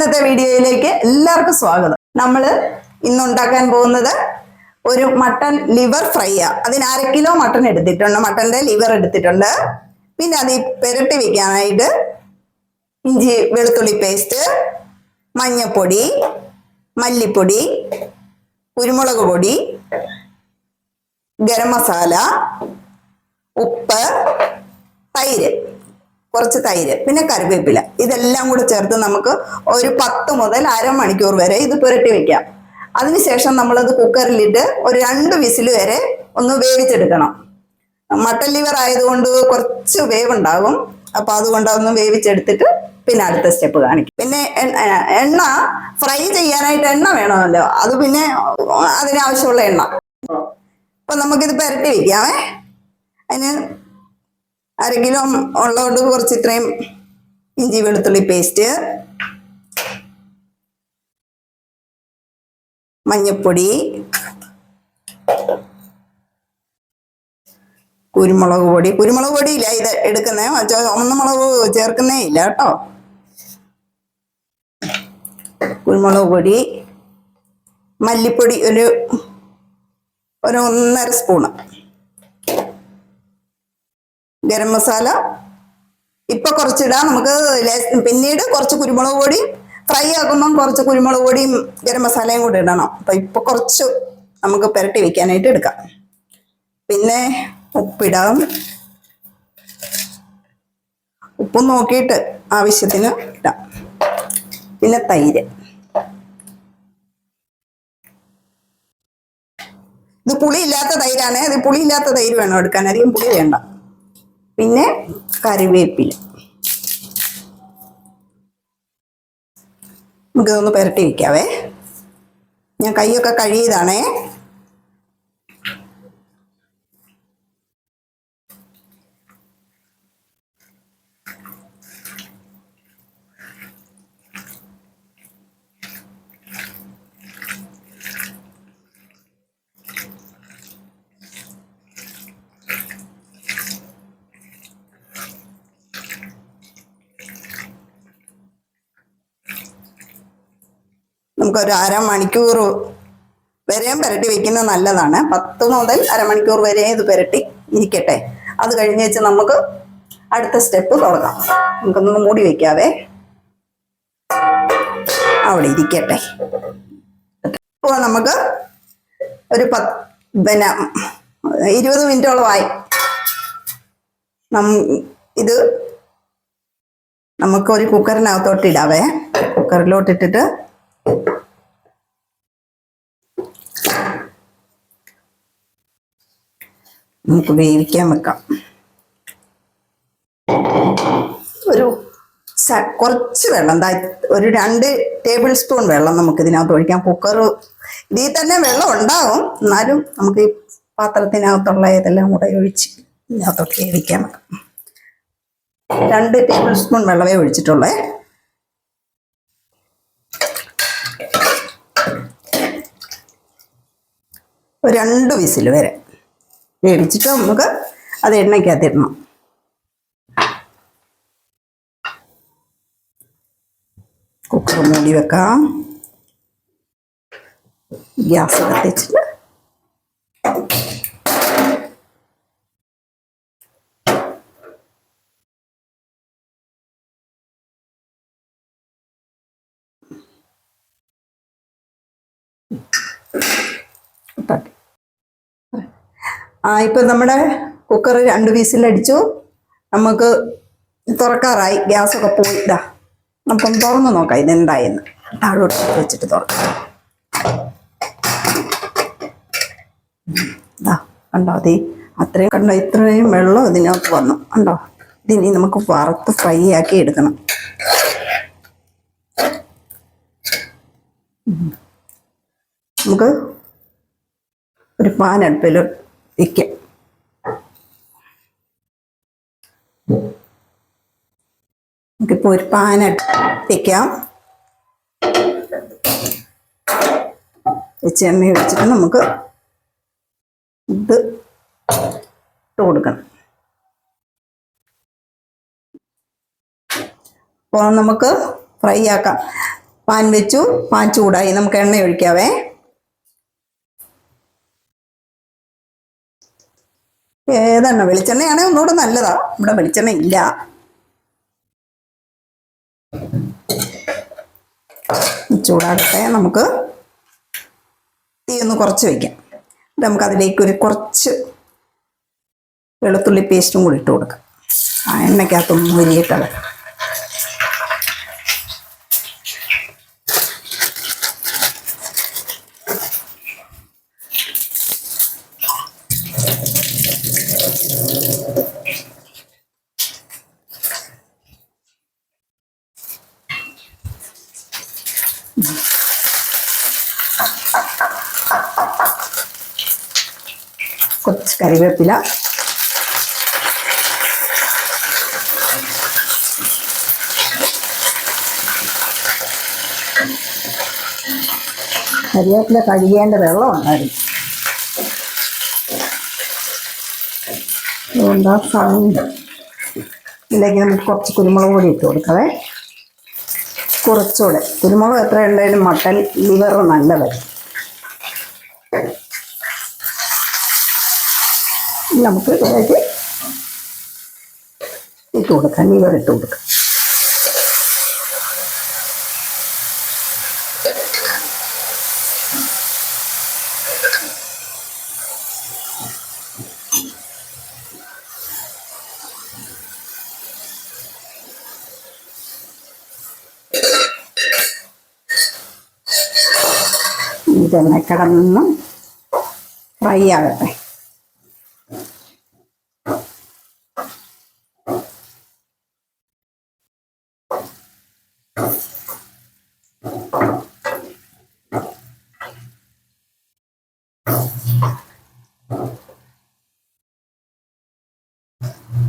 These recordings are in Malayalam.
ഇന്നത്തെ വീഡിയോയിലേക്ക് എല്ലാവർക്കും സ്വാഗതം. നമ്മൾ ഇന്ന് ഉണ്ടാക്കാൻ പോകുന്നത് ഒരു മട്ടൺ ലിവർ ഫ്രൈയാ. അതിന് അര കിലോ മട്ടൺ എടുത്തിട്ടുണ്ട്. മട്ടന്റെ ലിവർ എടുത്തിട്ടുണ്ട്. പിന്നെ അത് പുരട്ടി വെക്കാനായിട്ട് ഇഞ്ചി വെളുത്തുള്ളി പേസ്റ്റ് മഞ്ഞപ്പൊടി മല്ലിപ്പൊടി കുരുമുളക് പൊടി ഗരം മസാല ഉപ്പ് തൈര്. കുറച്ച് തൈര് പിന്നെ കറിവേപ്പില. ഇതെല്ലാം കൂടെ ചേർത്ത് നമുക്ക് ഒരു പത്ത് മുതൽ അരമണിക്കൂർ വരെ ഇത് പുരട്ടി വെക്കാം. അതിനുശേഷം നമ്മളത് കുക്കറിലിട്ട് ഒരു രണ്ട് വിസിൽ വരെ ഒന്ന് വേവിച്ചെടുക്കണം. മട്ടൻ ലിവർ ആയതുകൊണ്ട് കുറച്ച് വേവുണ്ടാകും. അപ്പൊ അതുകൊണ്ട് അതൊന്ന് വേവിച്ചെടുത്തിട്ട് പിന്നെ അടുത്ത സ്റ്റെപ്പ് കാണിക്കും. പിന്നെ എണ്ണ ഫ്രൈ ചെയ്യാനായിട്ട് എണ്ണ വേണമല്ലോ. അത് പിന്നെ അതിനാവശ്യമുള്ള എണ്ണ. അപ്പൊ നമുക്കിത് പുരട്ടി വെക്കാമേ. അതിന് അര കിലോ ഉള്ളതുകൊണ്ട് കുറച്ച് ഇത്രയും ഇഞ്ചി വെളുത്തുള്ളി പേസ്റ്റ് മഞ്ഞപ്പൊടി കുരുമുളക് പൊടി. കുരുമുളക് പൊടി ഇല്ല ഇത് എടുക്കുന്നേ. ഒന്നും മുളക് ചേർക്കുന്നേ ഇല്ല കേട്ടോ. കുരുമുളക് പൊടി മല്ലിപ്പൊടി ഒരു ഒരു ഒന്നര സ്പൂണ്. ഗരം മസാല. ഇപ്പൊ കുറച്ചിടാം. നമുക്ക് പിന്നീട് കുറച്ച് കുരുമുളക് പൊടി. ഫ്രൈ ആക്കുമ്പം കുറച്ച് കുരുമുളക് പൊടിയും ഗരം മസാലയും കൂടി ഇടണം. അപ്പൊ ഇപ്പൊ കുറച്ച് നമുക്ക് പുരട്ടി വെക്കാനായിട്ട് എടുക്കാം. പിന്നെ ഉപ്പിടാം. ഉപ്പ് നോക്കിയിട്ട് ആവശ്യത്തിന് ഇടാം. പിന്നെ തൈര്. ഇത് പുളിയില്ലാത്ത തൈരാണ്. അത് പുളിയില്ലാത്ത തൈര് വേണം എടുക്കാൻ. അധികം പുളി വേണ്ട. പിന്നെ കറിവേപ്പില. നമുക്കിതൊന്ന് പുരട്ടി വയ്ക്കാവേ ഞാൻ കൈയൊക്കെ കഴുകിയതാണേ. നമുക്കൊരു അരമണിക്കൂർ വരെയും പുരട്ടി വെക്കുന്നത് നല്ലതാണ്. പത്ത് മുതൽ അരമണിക്കൂർ വരെ ഇത് പുരട്ടി ഇരിക്കട്ടെ. അത് കഴിഞ്ഞ് വെച്ച് നമുക്ക് അടുത്ത സ്റ്റെപ്പ് തുടങ്ങാം. നമുക്കൊന്ന് മൂടി വെക്കാവേ. അവിടെ ഇരിക്കട്ടെ. ഇപ്പോൾ നമുക്ക് ഒരു പത്ത് പിന്നെ ഇരുപത് മിനിറ്റോളമായി നം ഇത് നമുക്ക് ഒരു കുക്കറിനകത്തോട്ട് ഇടാവേ. കുക്കറിലോട്ട് നമുക്ക് വേവിക്കാൻ വെക്കാം. ഒരു കുറച്ച് വെള്ളം ഒരു രണ്ട് ടേബിൾ സ്പൂൺ വെള്ളം നമുക്ക് ഇതിനകത്ത് ഒഴിക്കാം. കുക്കർ ഇതിൽ തന്നെ വെള്ളം ഉണ്ടാവും. എന്നാലും നമുക്ക് ഈ പാത്രത്തിനകത്തുള്ള ഇതെല്ലാം കൂടെ ഒഴിച്ച് ഇതിനകത്തോട്ട് വേവിക്കാൻ വെക്കാം രണ്ട് ടേബിൾ സ്പൂൺ വെള്ളമേ ഒഴിച്ചിട്ടുള്ളേ. രണ്ട് വിസിൽ വരെ. വേവിച്ചിട്ട് നമുക്ക് അത് എണ്ണയ്ക്കകത്തിടണം കുക്കർ മൂടി വെക്കാം. ഗ്യാസ് കത്തിച്ചിട്ട് ആ ഇപ്പം നമ്മുടെ കുക്കർ രണ്ട് പീസിലടിച്ചു നമുക്ക് തുറക്കാറായി. ഗ്യാസൊക്കെ പോയി. നമുക്കൊന്ന് തുറന്ന് നോക്കാം ഇതെന്തായെന്ന് താഴോട്ട് വെച്ചിട്ട് തുറക്കാം. ഇതാ കണ്ടോ? അതേ അത്രയും കണ്ടോ? ഇത്രയും വെള്ളം ഇതിനകത്ത് വന്നു. കണ്ടോ? ഇതിനി നമുക്ക് വറുത്ത് ഫ്രൈ ആക്കി എടുക്കണം. നമുക്ക് ഒരു പാൻ അടുപ്പിൽ വയ്ക്കാം നമുക്കിപ്പോൾ ഒരു പാൻ വയ്ക്കാം എണ്ണ ഒഴിച്ചിട്ട് നമുക്ക് ഇത് ഇട്ട് കൊടുക്കണം. അപ്പോൾ നമുക്ക് ഫ്രൈ ആക്കാം. പാൻ വെച്ചു പാൻ ചൂടായി. നമുക്ക് എണ്ണ ഒഴിക്കാവേ. ഏതെണ്ണ? വെളിച്ചെണ്ണയാണെങ്കിൽ ഒന്നുകൂടെ നല്ലതാ. ഇവിടെ വെളിച്ചെണ്ണ ഇല്ല. ചൂടാകട്ടെ. നമുക്ക് തീ ഒന്ന് കുറച്ച് വയ്ക്കാം നമുക്ക് അതിലേക്ക് ഒരു കുറച്ച് വെളുത്തുള്ളി പേസ്റ്റും കൂടി ഇട്ട് കൊടുക്കാം. ആ എണ്ണയ്ക്കകത്തൊന്ന് മുരിയിട്ടത് കുറച്ച് കറിവേപ്പില. കരിവേപ്പില കഴുകേണ്ട വെള്ളം ഉണ്ടായിരുന്നു. അതുകൊണ്ട് ഇതിലേക്ക് നമുക്ക് കുറച്ച് കുരുമുളക് പൊടി ഇട്ട് കൊടുക്കവേ. കുറച്ചുകൂടെ. കുരുമുളക് എത്ര ഉണ്ടായാലും മട്ടൻ ലിവർ നല്ലതായി നമുക്ക് ഇതിലേക്ക് ഇട്ട് കൊടുക്കാം. ലിവർ ഇട്ട് കൊടുക്കാം. ഇതെണ്ണ കിടന്നും ഫ്രൈ ആകട്ടെ.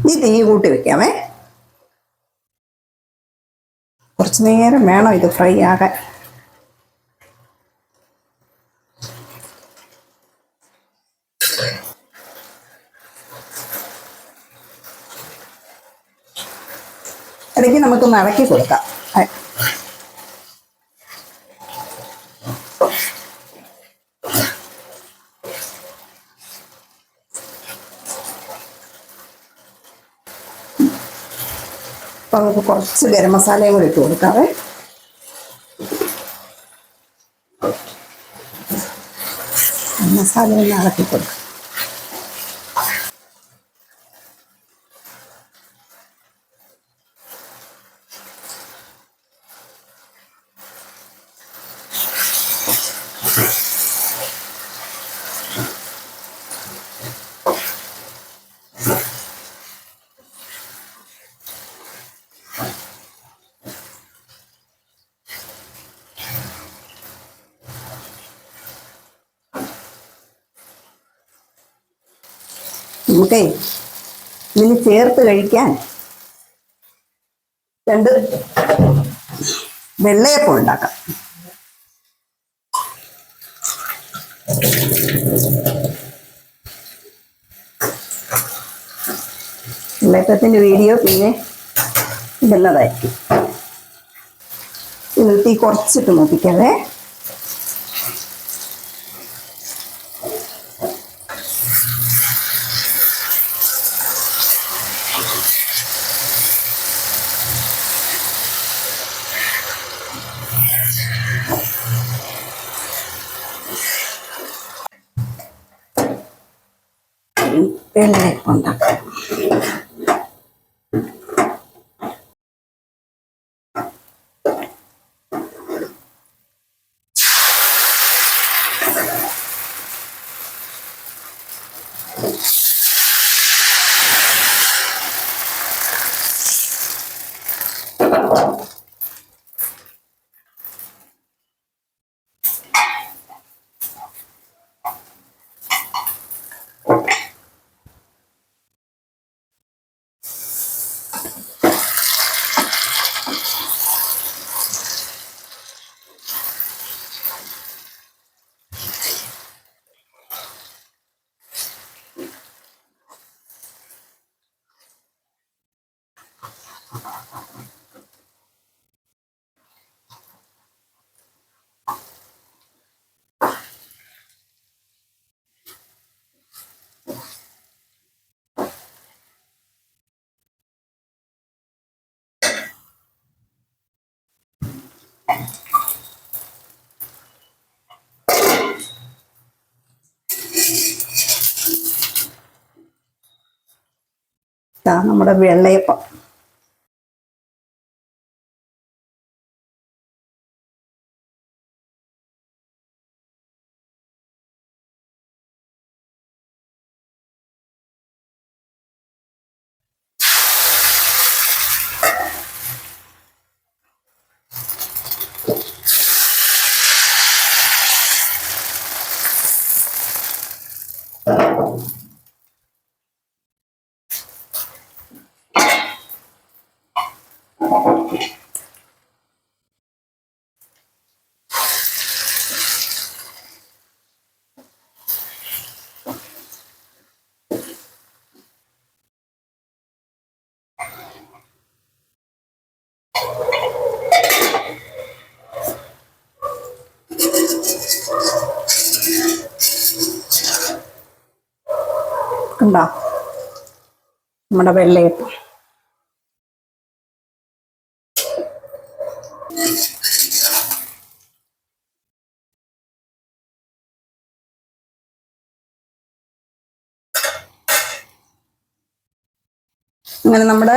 ഈ തീ കൂട്ടി വെക്കാമേ. കുറച്ച് നേരം വേണം ഇത് ഫ്രൈ ആകാൻ. ഇടയ്ക്ക് നമുക്ക് മടക്കി കൊടുക്കാം. അപ്പൊ നമുക്ക് കുറച്ച് ഗരം മസാലയും കൂടി ഇട്ട് കൊടുക്കാവേ. മസാല ഒന്ന് ഇളക്കി കൊടുക്കാം. നമുക്കേ ഇതിന് ചേർത്ത് കഴിക്കാൻ രണ്ട് വെള്ളയപ്പം ഉണ്ടാക്കാം. വെള്ളയപ്പത്തിന്റെ വീഡിയോ പിന്നെ ഇടുന്നതായിരിക്കും നിർത്തി കുറച്ചിട്ട് കുറച്ചിട്ട് el iPhone acá. ഇതാ നമ്മുടെ വെള്ളയപ്പം. കണ്ടോ? നമ്മുടെ വെള്ളയപ്പം. അങ്ങനെ നമ്മുടെ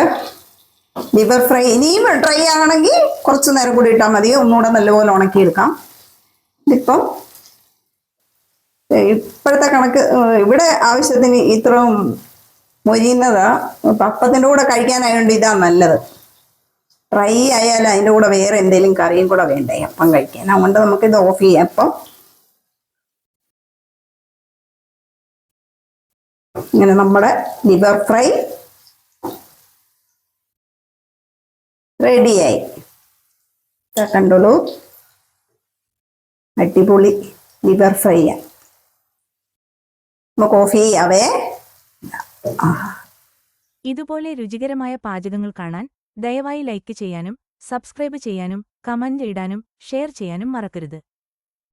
ലിവർ ഫ്രൈ ഇനിയും ഡ്രൈ ആണെങ്കിൽ കുറച്ച് നേരം കൂടി ഇട്ടാൽ മതി. ഒന്നുകൂടെ നല്ലപോലെ ഉണക്കിയെടുക്കാം. ഇതിപ്പം ഇപ്പോഴത്തെ കണക്ക് ഇവിടെ ആവശ്യത്തിന് ഇത്രയും മൊരിയുന്നതാ. പപ്പത്തിന്റെ കൂടെ കഴിക്കാനായതുകൊണ്ട് ഇതാ നല്ലത്. ഫ്രൈ ആയാലും അതിന്റെ കൂടെ വേറെ എന്തെങ്കിലും കറിയും കൂടെ വേണ്ടേ അപ്പം കഴിക്കാൻ. അതുകൊണ്ട് നമുക്കിത് ഓഫ് ചെയ്യാം. അപ്പം ഇങ്ങനെ നമ്മുടെ ലിവർ ഫ്രൈ റെഡിയായി. കണ്ടോളൂ. അടിപൊളി ലിവർ ഫ്രൈ നമുക്ക് ഓഫ് ചെയ്യാവേ. ഇതുപോലെ രുചികരമായ പാചകങ്ങൾ കാണാൻ ദയവായി ലൈക്ക് ചെയ്യാനും സബ്സ്ക്രൈബ് ചെയ്യാനും കമന്റ് ഇടാനും ഷെയർ ചെയ്യാനും മറക്കരുത്.